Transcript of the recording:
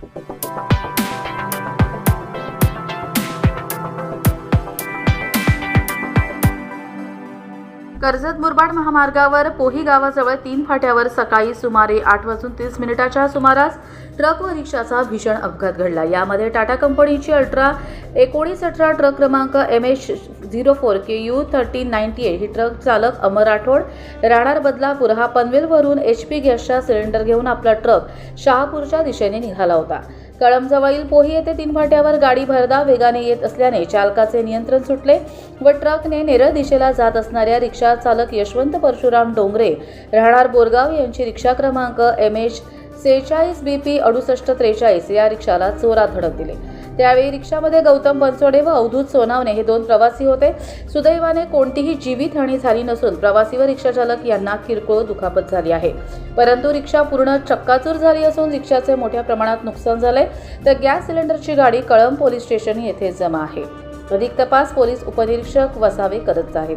कर्जत मुरबाड महामार्गावर पोही गावाजवळ तीन फाट्यावर सकाळी सुमारे आठ वाजून तीस मिनिटाच्या सुमारास ट्रक व रिक्षाचा भीषण अपघात घडला. यामध्ये टाटा कंपनीची अल्ट्रा एकोणीस अठरा ट्रक क्रमांक M H zero four K U thirteen ninety eight ही ट्रक चालक अमर राठोड राहणार बदलापूर हा पनवेलवरून एच पी गॅसचा सिलेंडर घेऊन आपला ट्रक शहापूरच्या दिशेने निघाला होता. कळमजवळील पोही येथे तीन फाट्यावर गाडी भरदा वेगाने येत असल्याने चालकाचे नियंत्रण सुटले व ट्रकने नेरळ दिशेला जात असणाऱ्या रिक्षा चालक यशवंत परशुराम डोंगरे राहणार बोरगाव यांची रिक्षा क्रमांक एम एच सेहेचाळीस बी पी अडुसष्ट त्रेचाळीस या रिक्षाला चोरात धडक दिले. त्यावेळी रिक्षामध्ये गौतम बनसोडे व अवधूत सोनावणे हे दोन प्रवासी होते. सुदैवाने कोणतीही जीवितहानी झाली नसून प्रवासी व रिक्षाचालक यांना किरकोळ दुखापत झाली आहे. परंतु रिक्षा पूर्ण चक्काचूर झाली असून रिक्षाचे मोठ्या प्रमाणात नुकसान झाले तर गॅस सिलेंडरची गाडी कळंब पोलीस स्टेशन येथे जमा आहे. अधिक तपास पोलीस उपनिरीक्षक वसावे करत आहेत.